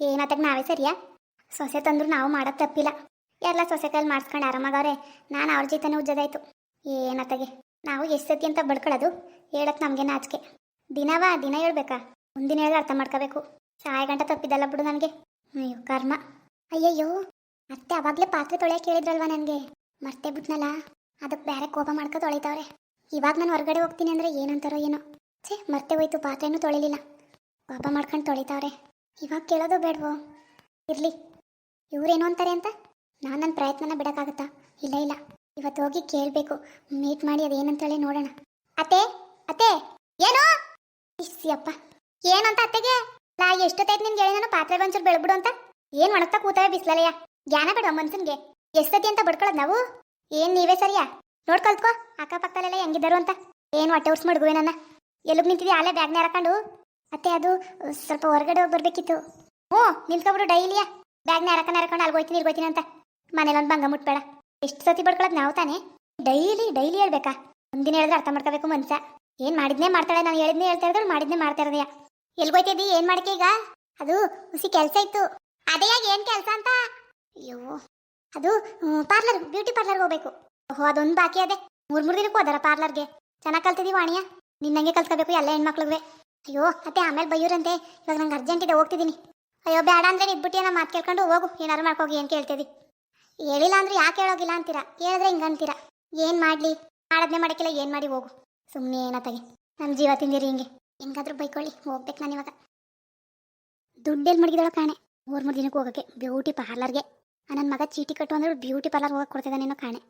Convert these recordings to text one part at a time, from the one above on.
ಏನತ್ತಾಗ ನಾವೇ ಸರಿಯಾ? ಸೊಸೆ ತಂದ್ರು ನಾವು ಮಾಡೋದು ತಪ್ಪಿಲ್ಲ. ಎಲ್ಲ ಸೊಸೆ ಕೈಲಿ ಮಾಡಿಸ್ಕೊಂಡು ಆರಾಮಾಗವ್ರೆ. ನಾನು ಅವ್ರ ಜೊತೆನೇ ಉಜ್ಜೋದಾಯ್ತು ಏನತ್ತಾಗೆ ನಾವು ಎಷ್ಟು ಸತಿ ಅಂತ ಬಡ್ಕೊಳ್ಳೋದು ಹೇಳಕ್ಕೆ ನಮಗೆ ನಾಚಿಕೆ ದಿನವಾ ದಿನ ಹೇಳ್ಬೇಕಾ? ಮುಂದಿನ ಹೇಳಿ ಅರ್ಥ ಮಾಡ್ಕೋಬೇಕು. ಸಾಯ ಗಂಟ ತಪ್ಪಿದ್ದಲ್ಲ ಬಿಡು ನನಗೆ. ಅಯ್ಯೋ, ಕರ್ಮ. ಅಯ್ಯಯ್ಯೋ, ಮತ್ತೆ ಅವಾಗಲೇ ಪಾತ್ರೆ ತೊಳೆಯಕ್ಕೆ ಕೇಳಿದ್ರಲ್ವಾ ನನಗೆ? ಮರ್ತೆ ಬಿಟ್ನಲ್ಲ? ಅದಕ್ಕೆ ಬೇರೆ ಕೋಪ ಮಾಡ್ಕೊ ತೊಳಿತಾವ್ರೆ. ಇವಾಗ ನಾನು ಹೊರಗಡೆ ಹೋಗ್ತೀನಿ ಅಂದರೆ ಏನಂತಾರೋ ಏನೋ. ಛೇ, ಮರ್ತೆ ಹೋಯ್ತು. ಪಾತ್ರೆನೂ ತೊಳಿಲಿಲ್ಲ. ಕೋಪ ಮಾಡ್ಕೊಂಡು ತೊಳಿತಾವ್ರೆ. ಇವಾಗ ಕೇಳೋದು ಬೇಡವೋ? ಇರಲಿ. ಇವ್ರೇನು ಅಂತಾರೆ ಅಂತ? ನಾನು ನನ್ನ ಪ್ರಯತ್ನನ ಬಿಡೋಕ್ಕಾಗತ್ತಾ? ಇಲ್ಲ ಇಲ್ಲ. ಇವತ್ತು ಹೋಗಿ ಕೇಳಬೇಕು. ಮೀಟ್ ಮಾಡಿ ಅದೇನಂತೇಳಿ ನೋಡೋಣ. ಅತ್ತೆ ಅತ್ತೆ, ಏನು? ಇಸ್ಸಿಯಪ್ಪ ಏನಂತ ಅತ್ತೆಗೆ? ಲಾ, ಎಷ್ಟೊತ್ತಾಯ್ತು ನಿನ್ಗೆ ಹೇಳಿ ನಾನು ಪಾತ್ರೆ ಒಂಚೂರು ಬೆಳಗ್ಬಿಡು ಅಂತ? ಏನು ಒಣಗ್ತಾ ಕೂತಾವೆ ಬಿಸ್ಲಲ್ಲಯ್ಯ ಜ್ಞಾನ ಬೇಡ ಮನ್ಸನ್ಗೆ. ಎಷ್ಟತಿ ಅಂತ ಬಡ್ಕೊಳ್ಳೋದು ನಾವು? ಏನು ನೀವೇ ಸರಿಯಾ? ನೋಡ್ ಕಲ್ತ್ಕೋ. ಅಕ್ಕಪಕ್ಕದಲ್ಲೆಲ್ಲ ಹೆಂಗಿದ್ದಾರು ಅಂತ? ಏನು ಹೊಟ್ಟೆ ಉರ್ಸ್ ಮಡ್ಗುವೆ ನನ್ನ? ಎಲ್ಲಿಗೆ ನಿಂತಿದ್ಯಾ? ಅಲ್ಲೇ ಬ್ಯಾಗ್ನ ಹಾಕೊಂಡು? ಅತ್ತೆ, ಅದು ಸ್ವಲ್ಪ ಹೊರಗಡೆ ಹೋಗಿ ಬರ್ಬೇಕಿತ್ತು. ಓ ನಿಂತ್ಕೊಬಿಡು ಡೈಲಿಯಾ. ಬ್ಯಾಗ್ನ ಹರಕನ ಹರ್ಕೊಂಡು ಅಲ್ಲಿ ಹೋಯ್ತೀನಿ, ಇಲ್ಲಿ ಅಂತ. ಮನೇಲಿ ಒಂದು ಭಂಗ ಮುಟ್ಬೇಡ. ಎಷ್ಟು ಸತಿ ಬಡ್ಕೊಳ್ಳೋದು ನಾವು ತಾನೇ. ಡೈಲಿ ಡೈಲಿ ಹೇಳ್ಬೇಕಾ? ಒಂದಿನ ಹೇಳಿದ್ರೆ ಅರ್ಥ ಮಾಡ್ಕೋಬೇಕು ಮನ್ಸ ಏನ್ ಮಾಡಿದ್ನೇ ಮಾಡ್ತಾಳೆ, ನಾನು ಹೇಳಿದ್ನೇ ಹೇಳ್ತಾ ಇರೋದು ಮಾಡಿದ್ನೇ ಮಾಡ್ತಾ ಇರೋದಯ್ಯ ಎಲ್ಗೋಯ್ತಿದ್ದಿ ಏನ್ ಮಾಡಕ್ಕೆ ಈಗ? ಅದು ಹುಸಿ ಕೆಲಸ ಇತ್ತು. ಅದೇ ಏನ್ ಕೆಲಸ ಅಂತ? ಅಯ್ಯೋ, ಅದು ಪಾರ್ಲರ್, ಬ್ಯೂಟಿ ಪಾರ್ಲರ್ಗೆ ಹೋಗ್ಬೇಕು. ಓಹೋ, ಅದೊಂದು ಬಾಕಿ ಅದೇ. ಮೂರ್, ಮೂರು ದಿನಕ್ಕೂ ಹೋದಾರ ಪಾರ್ಲರ್ಗೆ. ಚೆನ್ನಾಗಿ ಕಲ್ತಿದೀವಿ ವಾಣಿಯ? ನಿನ್ನಂಗೆ ಕಲ್ತ್ಕೋಬೇಕು, ಎಲ್ಲ ಹೆಣ್ಮಕ್ಳಿಗೆ. ಅಯ್ಯೋ, ಅತ್ತೆ, ಆಮೇಲೆ ಬೈಯೂರಂತೆ. ಇವಾಗ ನಂಗೆ ಅರ್ಜೆಂಟ್ ಇದೆ ಹೋಗ್ತಿದ್ದೀನಿ ಅಯ್ಯೋ ಬೇಡ ಅಂದ್ರೆ ಇದ್ಬಿಟ್ಟು ಏನೋ ಮಾತು ಕೇಳ್ಕೊಂಡು ಹೋಗು. ಏನಾರು ಮಾಡ್ಕೋಗಿ ಏನು ಕೇಳ್ತೀವಿ ಹೇಳಿಲ್ಲ ಅಂದ್ರೆ ಯಾಕೆ ಹೇಳೋಗಿಲ್ಲ ಅಂತೀರಾ? ಹೇಳಿದ್ರೆ ಹಿಂಗೆ ಅಂತೀರಾ? ಏನು ಮಾಡ್ಲಿ? ಮಾಡದ್ನೆ ಮಾಡಕ್ಕಿಲ್ಲ, ಏನು ಮಾಡಿ ಹೋಗು. ಸುಮ್ಮನೆ ಏನತ್ತಾಗೆ ನಮ್ಮ ಜೀವ ತಿಂದಿರಿ ಹಿಂಗೆ. ಹೆಂಗಾದ್ರೂ ಬೈಕೊಳ್ಳಿ, ಹೋಗ್ಬೇಕು ನಾನು ಇವಾಗ. ದುಡ್ಡೆಲ್ಲಿ ಮಡಗಿದಳ ಕಾಣೆ. ಮೂರು ಮೂರು ದಿನಕ್ಕೆ ಹೋಗೋಕ್ಕೆ ಬ್ಯೂಟಿ ಪಾರ್ಲರ್ಗೆ. ನನ್ನ ಮಗ ಚೀಟಿ ಕಟ್ಟು ಅಂದ್ರೆ ಬ್ಯೂಟಿ ಪಾರ್ಲರ್ ಹೋಗಕ್ಕೆ ಕೊಡ್ತಿದ್ದಾನೇನೋ ಕಾಣೆ.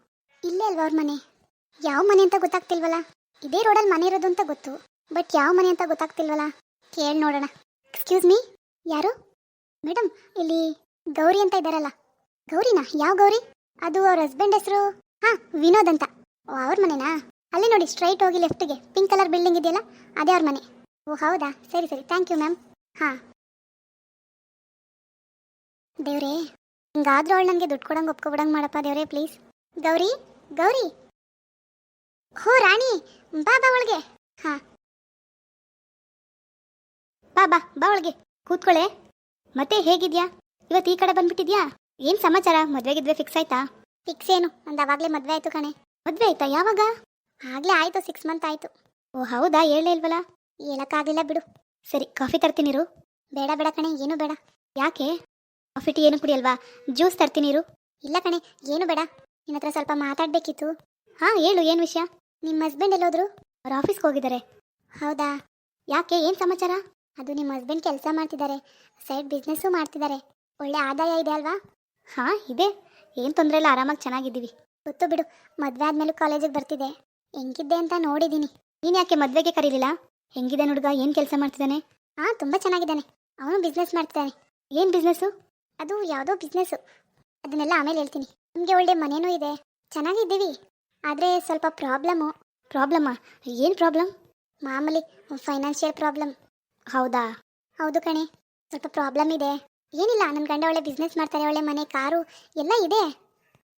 ಇಲ್ಲೇ ಅಲ್ವಾ ಅವ್ರ ಮನೆ? ಯಾವ ಮನೆ ಅಂತ ಗೊತ್ತಾಗ್ತಿಲ್ವಲ್ಲ? ಇದೇ ರೋಡಲ್ಲಿ ಮನೆ ಇರೋದು ಅಂತ ಗೊತ್ತು. ಬಟ್ ಯಾವ ಮನೆ ಅಂತ ಗೊತ್ತಾಗ್ತಿಲ್ವಲ್ಲ? ಕೇಳಿ ನೋಡೋಣ. ಎಕ್ಸ್ಕ್ಯೂಸ್ ಮೀ ಯಾರು? ಮೇಡಮ್ ಇಲ್ಲಿ ಗೌರಿ ಅಂತ ಇದ್ದಾರಲ್ಲ ಗೌರಿನಾ? ಯಾವ ಗೌರಿ? ಅದು ಅವ್ರ ಹಸ್ಬೆಂಡ್ ಹೆಸರು? ಹಾ, ವಿನೋದ್ ಅಂತ. ಓ, ಅವ್ರ ಮನೆನಾ? ಅಲ್ಲಿ ನೋಡಿ ಸ್ಟ್ರೈಟ್ ಹೋಗಿ ಲೆಫ್ಟ್ಗೆ ಪಿಂಕ್ ಕಲರ್ ಬಿಲ್ಡಿಂಗ್ ಇದೆಯಲ್ಲ, ಅದೇ ಅವ್ರ ಮನೆ. ಓ, ಹೌದಾ? ಸರಿ ಸರಿ. ಥ್ಯಾಂಕ್ ಯು ಮ್ಯಾಮ್ ಹಾ. ದೇವ್ರೇ, ಹಿಂಗಾದ್ರೂ ಅವಳು ನನಗೆ ದುಡ್ಡು ಕೊಡಂಗೆ ಒಪ್ಕೊಬಿಡಂಗೆ ಮಾಡಪ್ಪ ದೇವ್ರೇ ಪ್ಲೀಸ್ ಗೌರಿ? ಗೌರಿ? ಹೋ, ರಾಣಿ! ಬಾ ಬಾ ಹಾ. ಬಾ ಬಾ ಬಾ ಒಳಗೆ. ಕೂತ್ಕೊಳ್ಳೆ ಮತ್ತೆ ಹೇಗಿದ್ಯಾ? ಇವತ್ತು ಈ ಕಡೆ ಬಂದ್ಬಿಟ್ಟಿದ್ಯಾ? ಏನ್ ಸಮಾಚಾರ? ಮದ್ವೆ ಗಿದ್ವೆ ಫಿಕ್ಸ್ ಆಯ್ತಾ? ಫಿಕ್ಸ್ ಏನು? ನಂದು ಅವಾಗಲೇ ಮದ್ವೆ ಆಯ್ತು ಕಣೆ. ಮದ್ವೆ ಆಯ್ತಾ? ಯಾವಾಗ? ಆಗ್ಲೇ ಆಯ್ತು ಸಿಕ್ಸ್ ಮಂತ್ ಆಯ್ತು. ಓ ಹೌದಾ? ಹೇಳಲೇ ಇಲ್ವಲ್ಲ? ಹೇಳಕ್ಕಾಗ್ಲಿಲ್ಲ ಬಿಡು. ಸರಿ ಕಾಫಿ ತರ್ತೀನಿರು. ಬೇಡ ಬೇಡ ಕಣೆ ಏನು ಬೇಡ. ಯಾಕೆ? ಕಾಫಿ ಟೀ ಏನು ಕುಡಿಯಲ್ವಾ? ಜ್ಯೂಸ್ ತರ್ತೀನಿರು. ಇಲ್ಲ ಕಣೆ ಏನು ಬೇಡ. ನಿನ್ನ ಹತ್ರ ಸ್ವಲ್ಪ ಮಾತಾಡ್ಬೇಕಿತ್ತು. ಹಾ ಹೇಳು ಏನು ವಿಷಯ? ನಿಮ್ಮ ಹಸ್ಬೆಂಡ್ ಎಲ್ಲೋದ್ರು? ಅವ್ರ ಆಫೀಸ್ಗೆ ಹೋಗಿದ್ದಾರೆ. ಹೌದಾ? ಯಾಕೆ ಏನು ಸಮಾಚಾರ? ಅದು ನಿಮ್ಮ ಹಸ್ಬೆಂಡ್ ಕೆಲಸ ಮಾಡ್ತಿದ್ದಾರೆ ಸೈಡ್ ಬಿಸ್ನೆಸ್ಸು ಮಾಡ್ತಿದ್ದಾರೆ. ಒಳ್ಳೆ ಆದಾಯ ಇದೆ ಅಲ್ವಾ? ಹಾ, ಇದೆ. ಏನು ತೊಂದರೆ ಇಲ್ಲ, ಆರಾಮಾಗಿ ಚೆನ್ನಾಗಿದ್ದೀವಿ. ಗೊತ್ತು ಬಿಡು, ಮದುವೆ ಆದಮೇಲೆ ಕಾಲೇಜಿಗೆ ಬರ್ತಿದೆ ಹೆಂಗಿದ್ದೆ ಅಂತ ನೋಡಿದ್ದೀನಿ ನೀನು ಯಾಕೆ ಮದುವೆಗೆ ಕರೀಲಿಲ್ಲ? ಹೆಂಗಿದೆ ಹುಡುಗ, ಏನು ಕೆಲಸ ಮಾಡ್ತಿದ್ದಾನೆ? ಹಾಂ, ತುಂಬ ಚೆನ್ನಾಗಿದ್ದಾನೆ. ಅವನು ಬಿಸ್ನೆಸ್ ಮಾಡ್ತಿದ್ದಾನೆ. ಏನು ಬಿಸ್ನೆಸ್ಸು ಅದು ಯಾವುದೋ ಬಿಸ್ನೆಸ್ಸು ಅದನ್ನೆಲ್ಲ ಆಮೇಲೆ ಹೇಳ್ತೀನಿ. ನಿಮಗೆ ಒಳ್ಳೆ ಮನೇನೂ ಇದೆ. ಚೆನ್ನಾಗಿದ್ದೀವಿ. ಆದರೆ ಸ್ವಲ್ಪ ಪ್ರಾಬ್ಲಮ್ಮು ಪ್ರಾಬ್ಲಮ್ಮ ಏನು ಪ್ರಾಬ್ಲಮ್ ಮಾಮೂಲಿ ಫೈನಾನ್ಷಿಯಲ್ ಪ್ರಾಬ್ಲಮ್ ಹೌದಾ? ಹೌದು ಕಣೆ. ಸ್ವಲ್ಪ ಪ್ರಾಬ್ಲಮ್ ಇದೆ. ಏನಿಲ್ಲ ನನ್ನ ಗಂಡ ಒಳ್ಳೆ ಬಿಸ್ನೆಸ್ ಮಾಡ್ತಾರೆ ಒಳ್ಳೆ ಮನೆ, ಕಾರು, ಎಲ್ಲ ಇದೆ.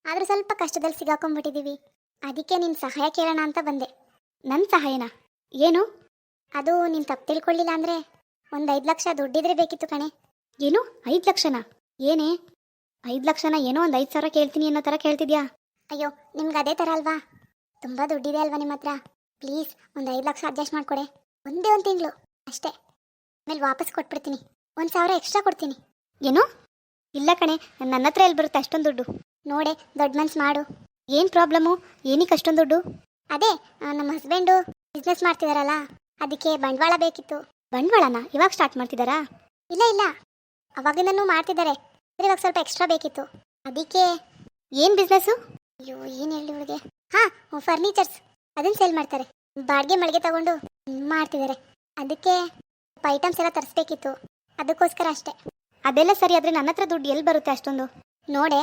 ಆದ್ರೆ ಸ್ವಲ್ಪ ಕಷ್ಟದಲ್ಲಿ ಸಿಗಾಕೊಂಡ್ಬಿಟ್ಟಿದ್ದೀವಿ ಅದಕ್ಕೆ ನಿನ್ನ ಸಹಾಯ ಕೇಳೋಣ ಅಂತ ಬಂದೆ. ನನ್ನ ಸಹಾಯನಾ? ಏನು? ಅದು ನೀನು ತಪ್ಪು ತಿಳ್ಕೊಳ್ಳಿಲ್ಲ ಅಂದರೆ ಒಂದು ಐದು ಲಕ್ಷ ದುಡ್ಡಿದ್ರೆ ಬೇಕಿತ್ತು ಕಣೆ. ಏನು? ಐದು ಲಕ್ಷನಾ? ಏನೇ? ಐದು ಲಕ್ಷನ ಏನೋ ಒಂದು ಐದು ಸಾವಿರ ಕೇಳ್ತೀನಿ ಅನ್ನೋ ಥರ ಕೇಳ್ತಿದ್ಯಾ? ಅಯ್ಯೋ, ನಿಮ್ಗೆ ಅದೇ ಥರ ಅಲ್ವಾ? ತುಂಬ ದುಡ್ಡಿದೆ ಅಲ್ವಾ ನಿಮ್ಮ ಹತ್ರ ಪ್ಲೀಸ್, ಒಂದು ಐದು ಲಕ್ಷ ಅಡ್ಜಸ್ಟ್ ಮಾಡಿಕೊಡೆ. ಒಂದೇ ಒಂದು ತಿಂಗಳು, ಅಷ್ಟೇ. ಆಮೇಲೆ ವಾಪಸ್ ಕೊಟ್ಬಿಡ್ತೀನಿ. ಒಂದು ಸಾವಿರ ಎಕ್ಸ್ಟ್ರಾ ಕೊಡ್ತೀನಿ. ಏನು? ಇಲ್ಲ ಕಣೆ ನನ್ನ ಹತ್ರ ಎಲ್ಲಿ ಬರುತ್ತೆ ಅಷ್ಟೊಂದು ದುಡ್ಡು? ನೋಡೆ, ದೊಡ್ಡ ಮನ್ಸು ಮಾಡು. ಏನು ಪ್ರಾಬ್ಲಮ್ಮು ಏನಕ್ಕೆ ಅಷ್ಟೊಂದು ದುಡ್ಡು? ಅದೇ ನಮ್ಮ ಹಸ್ಬೆಂಡು ಬಿಸ್ನೆಸ್ ಮಾಡ್ತಿದಾರಲ್ಲ, ಅದಕ್ಕೆ ಬಂಡವಾಳ ಬೇಕಿತ್ತು. ಬಂಡವಾಳನ? ಇವಾಗ ಸ್ಟಾರ್ಟ್ ಮಾಡ್ತಿದ್ದಾರಾ ಇಲ್ಲ ಇಲ್ಲ. ಅವಾಗಿಂದನೂ ಮಾಡ್ತಿದ್ದಾರೆ. ಆದರೆ ಇವಾಗ ಸ್ವಲ್ಪ ಎಕ್ಸ್ಟ್ರಾ ಬೇಕಿತ್ತು. ಅದಕ್ಕೆ ಏನು ಬಿಸ್ನೆಸ್ಸು ಅಯ್ಯೋ, ಏನು ಹೇಳಿ ಇವಳಿಗೆ ಹಾಂ ಫರ್ನಿಚರ್ಸ್ ಅದನ್ನು ಸೇಲ್ ಮಾಡ್ತಾರೆ. ಬಾಡಿಗೆ ಮಳಿಗೆ ತಗೊಂಡು ಮಾಡ್ತಿದ್ದಾರೆ. ಅದಕ್ಕೆ ಐಟಮ್ಸ್ ಎಲ್ಲ ತರಿಸ್ಬೇಕಿತ್ತು. ಅದಕ್ಕೋಸ್ಕರ ಅಷ್ಟೇ. ಅದೆಲ್ಲ ಸರಿ ಆದರೆ ನನ್ನ ಹತ್ರ ದುಡ್ಡು ಎಲ್ಲಿ ಬರುತ್ತೆ ಅಷ್ಟೊಂದು? ನೋಡೆ.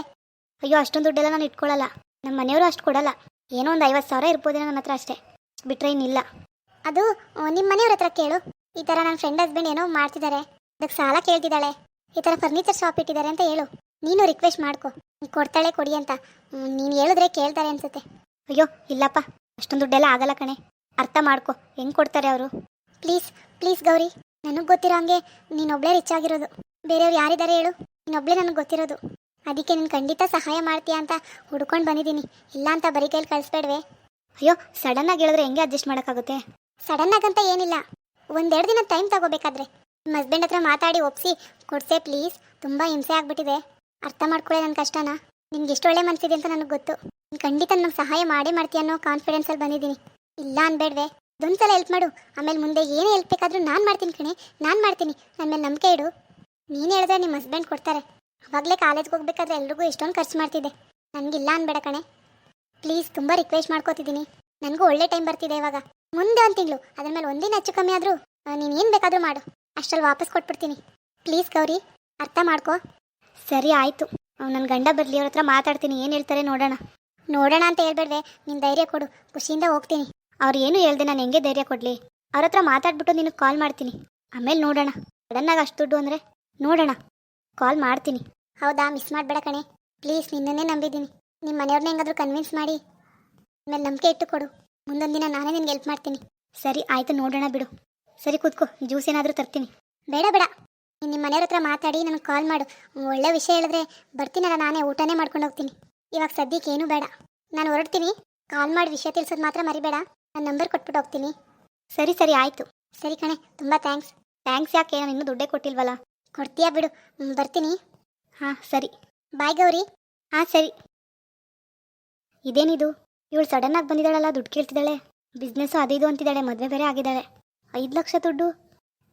ಅಯ್ಯೋ, ಅಷ್ಟೊಂದು ದುಡ್ಡೆಲ್ಲ ನಾನು ಇಟ್ಕೊಳ್ಳಲ್ಲ ನಮ್ಮ ಮನೆಯವರು ಅಷ್ಟು ಕೊಡಲ್ಲ. ಏನೋ ಒಂದು ಐವತ್ತು ಸಾವಿರ ಇರ್ಬೋದೇನೋ ನನ್ನ ಹತ್ರ ಅಷ್ಟೇ. ಬಿಟ್ಟರೆ ಇನ್ನಿಲ್ಲ ಅದು ನಿಮ್ಮ ಮನೆಯವ್ರ ಹತ್ರ ಕೇಳು. ಈ ಥರ ನನ್ನ ಫ್ರೆಂಡ್ ಹಸ್ಬೆಂಡ್ ಏನೋ ಮಾಡ್ತಿದ್ದಾರೆ ಅದಕ್ಕೆ ಸಾಲ ಕೇಳ್ತಿದ್ದಾಳೆ. ಈ ಥರ ಫರ್ನಿಚರ್ ಶಾಪ್ ಇಟ್ಟಿದ್ದಾರೆ ಅಂತ ಹೇಳು. ನೀನು ರಿಕ್ವೆಸ್ಟ್ ಮಾಡ್ಕೊ. ಕೊಡ್ತಾಳೆ ಕೊಡಿ ಅಂತ. ನೀನು ಹೇಳಿದ್ರೆ ಕೇಳ್ತಾರೆ ಅನ್ಸುತ್ತೆ. ಅಯ್ಯೋ, ಇಲ್ಲಪ್ಪ. ಅಷ್ಟೊಂದು ದುಡ್ಡೆಲ್ಲ ಆಗಲ್ಲ ಕಣೆ. ಅರ್ಥ ಮಾಡ್ಕೊ. ಹೆಂಗೆ ಕೊಡ್ತಾರೆ ಅವರು? Please please Gauri. ನನಗೆ ಗೊತ್ತಿರೋ ಹಂಗೆ ನೀನೊಬ್ಳೇ ರಿಚ್ ಆಗಿರೋದು. ಬೇರೆಯವ್ರು ಯಾರಿದ್ದಾರೆ ಹೇಳು. ನೀನೊಬ್ಳೆ ನನಗೆ ಗೊತ್ತಿರೋದು. ಅದಕ್ಕೆ ನೀನು ಖಂಡಿತ ಸಹಾಯ ಮಾಡ್ತೀಯಾ ಅಂತ ಹುಡ್ಕೊಂಡು ಬಂದಿದ್ದೀನಿ. ಇಲ್ಲ ಅಂತ ಬರೀ ಕೈಲಿ ಕಳಿಸ್ಬೇಡ್ವೆ. ಅಯ್ಯೋ ಸಡನ್ ಆಗಿ ಹೇಳಿದ್ರೆ ಹೆಂಗೆ ಅಡ್ಜಸ್ಟ್ ಮಾಡೋಕ್ಕಾಗುತ್ತೆ? ಆಗಂತ ಏನಿಲ್ಲ. ಒಂದೆರಡು ದಿನ ಟೈಮ್ ತಗೋಬೇಕಾದ್ರೆ. ನಿಮ್ಮ ಹಸ್ಬೆಂಡ್ ಹತ್ರ ಮಾತಾಡಿ ಒಪ್ಸಿ. ಕೊಡ್ಸೆ ಪ್ಲೀಸ್ ತುಂಬ ಹಿಂಸೆ ಆಗ್ಬಿಟ್ಟಿದೆ. ಅರ್ಥ ಮಾಡ್ಕೊಳ್ಳೆ ನನ್ನ ಕಷ್ಟನ. ನಿನ್ಗೆ ಎಷ್ಟು ಒಳ್ಳೆ ಮನಸ್ಸಿದೆ ಅಂತ ನನಗೆ ಗೊತ್ತು. ನೀನು ಖಂಡಿತ ನನಗೆ ಸಹಾಯ ಮಾಡೇ ಮಾಡ್ತೀಯ ಅನ್ನೋ ಕಾನ್ಫಿಡೆನ್ಸಲ್ಲಿ ಬಂದಿದ್ದೀನಿ. ಇಲ್ಲ ಅನ್ಬೇಡ್ವೆ. ಇದೊಂದ್ಸಲ ಹೆಲ್ಪ್ ಮಾಡು. ಆಮೇಲೆ ಮುಂದೆ ಏನೇ ಹೆಲ್ಪ್ ಬೇಕಾದರೂ ನಾನು ಮಾಡ್ತೀನಿ ಕಣೆ. ನಾನು ಮಾಡ್ತೀನಿ. ನನ್ನ ಮೇಲೆ ನಂಬಿಕೆ ಇಡು. ನೀನು ಹೇಳಿದ್ರೆ ನಿಮ್ಮ ಹಸ್ಬೆಂಡ್ ಕೊಡ್ತಾರೆ. ಅವಾಗಲೇ ಕಾಲೇಜ್ಗೆ ಹೋಗ್ಬೇಕಾದ್ರೆ ಎಲ್ರಿಗೂ ಎಷ್ಟೊಂದು ಖರ್ಚು ಮಾಡ್ತಿದ್ದೆ. ನನಗಿಲ್ಲ ಅನ್ಬೇಡ ಕಣೆ. ಪ್ಲೀಸ್ ತುಂಬ ರಿಕ್ವೆಸ್ಟ್ ಮಾಡ್ಕೋತಿದ್ದೀನಿ. ನನಗೂ ಒಳ್ಳೆ ಟೈಮ್ ಬರ್ತಿದೆ ಇವಾಗ. ಮುಂದೆ ಒಂದು ತಿಂಗಳು. ಅದ್ರ ಮೇಲೆ ಒಂದಿನ ಹೆಚ್ಚು ಕಮ್ಮಿ ಆದರೂ ನೀನು ಏನು ಬೇಕಾದರೂ ಮಾಡು. ಅಷ್ಟರಲ್ಲಿ ವಾಪಸ್ ಕೊಟ್ಬಿಡ್ತೀನಿ. ಪ್ಲೀಸ್ ಗೌರಿ, ಅರ್ಥ ಮಾಡ್ಕೋ. ಸರಿ ಆಯಿತು. ನನ್ನ ಗಂಡ ಬರಲಿ ಅವ್ರ ಹತ್ರ ಮಾತಾಡ್ತೀನಿ. ಏನು ಹೇಳ್ತಾರೆ ನೋಡೋಣ. ನೋಡೋಣ ಅಂತ ಹೇಳ್ಬೇಡ್ದೆ ನಿನ್ನ ಧೈರ್ಯ ಕೊಡು. ಖುಷಿಯಿಂದ ಹೋಗ್ತೀನಿ. ಅವ್ರು ಏನು ಹೇಳ್ದೆ ನಾನು ಹೆಂಗೆ ಧೈರ್ಯ ಕೊಡಲಿ? ಅವ್ರ ಹತ್ರ ಮಾತಾಡ್ಬಿಟ್ಟು ನಿನಗೆ ಕಾಲ್ ಮಾಡ್ತೀನಿ. ಆಮೇಲೆ ನೋಡೋಣ. ಸಡನ್ನಾಗಿ ಅಷ್ಟು ದುಡ್ಡು ಅಂದರೆ ನೋಡೋಣ. ಕಾಲ್ ಮಾಡ್ತೀನಿ. ಹೌದಾ? ಮಿಸ್ ಮಾಡಬೇಡ ಕಣೆ. ಪ್ಲೀಸ್ ನಿನ್ನನ್ನೇ ನಂಬಿದ್ದೀನಿ. ನಿಮ್ಮ ಮನೆಯವ್ರನ್ನ ಹೆಂಗಾದ್ರೂ ಕನ್ವಿನ್ಸ್ ಮಾಡಿ. ಆಮೇಲೆ ನಂಬಿಕೆ ಇಟ್ಟು ಕೊಡು. ಮುಂದೊಂದು ದಿನ ನಾನೇ ನಿನ್ಗೆ ಹೆಲ್ಪ್ ಮಾಡ್ತೀನಿ. ಸರಿ, ಆಯಿತು, ನೋಡೋಣ ಬಿಡು. ಸರಿ, ಕೂತ್ಕೋ. ಜ್ಯೂಸ್ ಏನಾದರೂ ತರ್ತೀನಿ. ಬೇಡ ಬೇಡ. ನೀನು ನಿಮ್ಮ ಮನೆಯವ್ರ ಹತ್ರ ಮಾತಾಡಿ, ನನಗೆ ಕಾಲ್ ಮಾಡು. ಒಳ್ಳೆ ವಿಷಯ ಹೇಳಿದ್ರೆ ಬರ್ತೀನಲ್ಲ ನಾನೇ, ಊಟನೇ ಮಾಡ್ಕೊಂಡು ಹೋಗ್ತೀನಿ. ಇವಾಗ ಸದ್ಯಕ್ಕೆ ಏನೂ ಬೇಡ. ನಾನು ಹೊರಡ್ತೀನಿ. ಕಾಲ್ ಮಾಡಿ, ವಿಷಯ ತಿಳಿಸೋದು ಮಾತ್ರ ಮರಿಬೇಡ. ನನ್ನ ನಂಬರ್ ಕೊಟ್ಬಿಟ್ಟು ಹೋಗ್ತೀನಿ. ಸರಿ ಸರಿ, ಆಯಿತು. ಸರಿ ಕಣೆ, ತುಂಬ ಥ್ಯಾಂಕ್ಸ್ ಥ್ಯಾಂಕ್ಸ್ ಯಾಕೆ? ನಾನು ಇನ್ನೂ ದುಡ್ಡೇ ಕೊಟ್ಟಿಲ್ವಲ್ಲ. ಕೊಡ್ತೀಯಾ ಬಿಡು. ಬರ್ತೀನಿ. ಹಾಂ, ಸರಿ. ಬಾಯ್ ಗೌರಿ. ಹಾಂ, ಸರಿ. ಇದೇನಿದು? ಇವಳು ಸಡನ್ನಾಗಿ ಬಂದಿದ್ದಾಳಲ್ಲ, ದುಡ್ಡು ಕೇಳ್ತಿದ್ದಾಳೆ. ಬಿಸ್ನೆಸ್ಸು ಅದು ಇದು ಅಂತಿದ್ದಾಳೆ, ಮದುವೆ ಬೇರೆ ಆಗಿದ್ದಾಳೆ. ಐದು ಲಕ್ಷ ದುಡ್ಡು.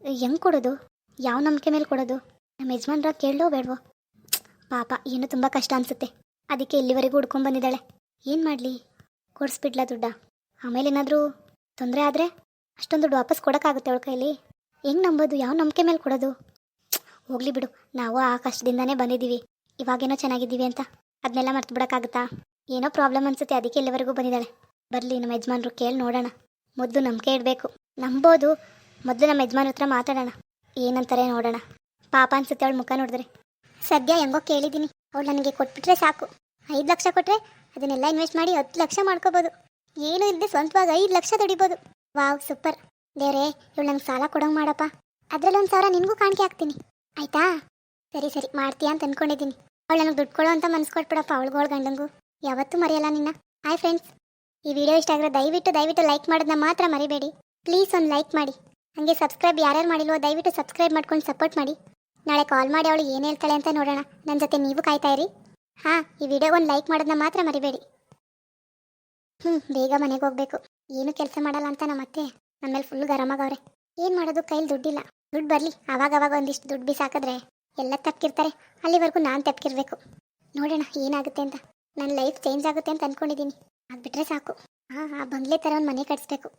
ಹೆಂಗೆ ಕೊಡೋದು? ಯಾವ ನಂಬಿಕೆ ಮೇಲೆ ಕೊಡೋದು? ನಮ್ಮ ಯಜಮಾನ್ರ ಕೇಳೋ ಬೇಡವೋ? ಪಾಪ ಏನು ತುಂಬ ಕಷ್ಟ ಅನಿಸುತ್ತೆ. ಅದಕ್ಕೆ ಇಲ್ಲಿವರೆಗೂ ಹುಡ್ಕೊಂಡ್ ಬಂದಿದ್ದಾಳೆ. ಏನು ಮಾಡಲಿ? ಕೊಡಿಸ್ಬಿಡ್ಲಾ ದುಡ್ಡ? ಆಮೇಲೆ ಏನಾದರೂ ತೊಂದರೆ ಆದರೆ ಅಷ್ಟೊಂದು ದುಡ್ಡು ವಾಪಸ್ ಕೊಡೋಕ್ಕಾಗುತ್ತೆ ಅವಳ ಕೈಲಿ ಹೆಂಗೆ ನಂಬೋದು? ಯಾವ ನಂಬಿಕೆ ಮೇಲೆ ಕೊಡೋದು? ಹೋಗ್ಲಿ ಬಿಡು. ನಾವು ಆ ಕಷ್ಟದಿಂದನೇ ಬಂದಿದ್ದೀವಿ. ಇವಾಗೇನೋ ಚೆನ್ನಾಗಿದ್ದೀವಿ ಅಂತ. ಅದನ್ನೆಲ್ಲ ಮರ್ತು ಬಿಡೋಕ್ಕಾಗುತ್ತಾ? ಏನೋ ಪ್ರಾಬ್ಲಮ್ ಅನ್ಸುತ್ತೆ. ಅದಕ್ಕೆ ಎಲ್ಲವರೆಗೂ ಬಂದಿದ್ದಾಳೆ. ಬರಲಿ, ನಮ್ಮ ಯಜಮಾನ್ರು ಕೇಳಿ ನೋಡೋಣ. ಮೊದಲು ನಂಬಿಕೆ ಇಡಬೇಕು. ನಂಬೋದು. ಮೊದಲು ನಮ್ಮ ಯಜಮಾನ್ ಹತ್ರ ಮಾತಾಡೋಣ. ಏನಂತಾರೆ ನೋಡೋಣ. ಪಾಪ ಅನ್ಸುತ್ತೆ ಅವಳ ಮುಖ ನೋಡಿದ್ರೆ. ಸದ್ಯ ಹೆಂಗೋ ಕೇಳಿದ್ದೀನಿ. ಅವಳು ನನಗೆ ಕೊಟ್ಬಿಟ್ರೆ ಸಾಕು. ಐದು ಲಕ್ಷ ಕೊಟ್ಟರೆ ಅದನ್ನೆಲ್ಲ ಇನ್ವೆಸ್ಟ್ ಮಾಡಿ ಹತ್ತು ಲಕ್ಷ ಮಾಡ್ಕೋಬೋದು. ಏನು ಇಲ್ಲದೆ ಸ್ವಂತವಾಗಿ ಐದು ಲಕ್ಷ ದುಡಿಬೋದು. Wow, super. ಬೇರೆ ಇವಳು ನಂಗೆ ಸಾಲ ಕೊಡೋಂಗೆ ಮಾಡಪ್ಪ. ಅದರಲ್ಲಿ ಒಂದು ಸಾವಿರ ನಿನಗೂ ಕಾಣಿಕೆ ಹಾಕ್ತೀನಿ ಆಯ್ತಾ? ಸರಿ ಸರಿ, ಮಾಡ್ತೀಯಾ ಅಂತ ಅನ್ಕೊಂಡಿದ್ದೀನಿ. ಅವಳು ನನಗೆ ದುಡ್ಡು ಕೊಡೋ ಅಂತ ಮನ್ಸು ಕೊಟ್ಬಿಡಪ್ಪ ಅವಳಿಗೋಳ ಗಂಡಂಗು. ಯಾವತ್ತೂ ಮರೆಯಲ್ಲ ನಿನ್ನ. Hi friends. ಈ ವಿಡಿಯೋ ಇಷ್ಟ ಆಗಿರೋ ದಯವಿಟ್ಟು ದಯವಿಟ್ಟು ಲೈಕ್ ಮಾಡೋದನ್ನ ಮಾತ್ರ ಮರಿಬೇಡಿ. ಪ್ಲೀಸ್ ಒಂದು ಲೈಕ್ ಮಾಡಿ. ಹಾಗೆ ಸಬ್ಸ್ಕ್ರೈಬ್ ಯಾರ್ಯಾರು ಮಾಡಿಲ್ವೋ ದಯವಿಟ್ಟು ಸಬ್ಸ್ಕ್ರೈಬ್ ಮಾಡ್ಕೊಂಡು ಸಪೋರ್ಟ್ ಮಾಡಿ. ನಾಳೆ ಕಾಲ್ ಮಾಡಿ ಅವಳು ಏನು ಹೇಳ್ತಾಳೆ ಅಂತ ನೋಡೋಣ. ನನ್ನ ಜೊತೆ ನೀವು ಕಾಯ್ತಾ ಇರಿ. ಹಾಂ, ಈ ವಿಡಿಯೋ ಒಂದು ಲೈಕ್ ಮಾಡೋದನ್ನ ಮಾತ್ರ ಮರಿಬೇಡಿ. ಹ್ಞೂ ಬೇಗ ಮನೆಗೆ ಹೋಗ್ಬೇಕು. ಏನು ಕೆಲಸ ಮಾಡಲ್ಲ ಅಂತ ನಮ್ಮ ಅತ್ತೆ. ಮೇಲೆ ಫುಲ್ ಗರಮಾಗವ್ರೆ ಏನು ಮಾಡೋದು? ಕೈಲಿ ದುಡ್ಡಿಲ್ಲ. ದುಡ್ಡು ಬರಲಿ. ಅವಾಗವಾಗ ಅವಾಗ ಒಂದಿಷ್ಟು ದುಡ್ಡು ಬಿಸಾಕಿದ್ರೆ ಎಲ್ಲ ತಪ್ಪಿರ್ತಾರೆ. ಅಲ್ಲಿವರೆಗೂ ನಾನು ತಪ್ಪಿರ್ಬೇಕು. ನೋಡೋಣ, ಏನಾಗುತ್ತೆ ಅಂತ. ನನ್ನ ಲೈಫ್ ಚೇಂಜ್ ಆಗುತ್ತೆ ಅಂತ ಅನ್ಕೊಂಡಿದ್ದೀನಿ ಆಗ್ಬಿಟ್ರೆ ಸಾಕು. ಹಾಂ ಆ ಬಂಗ್ಲೆ ಥರ ಒಂದು ಮನೆ ಕಟ್ಸ್ಬೇಕು.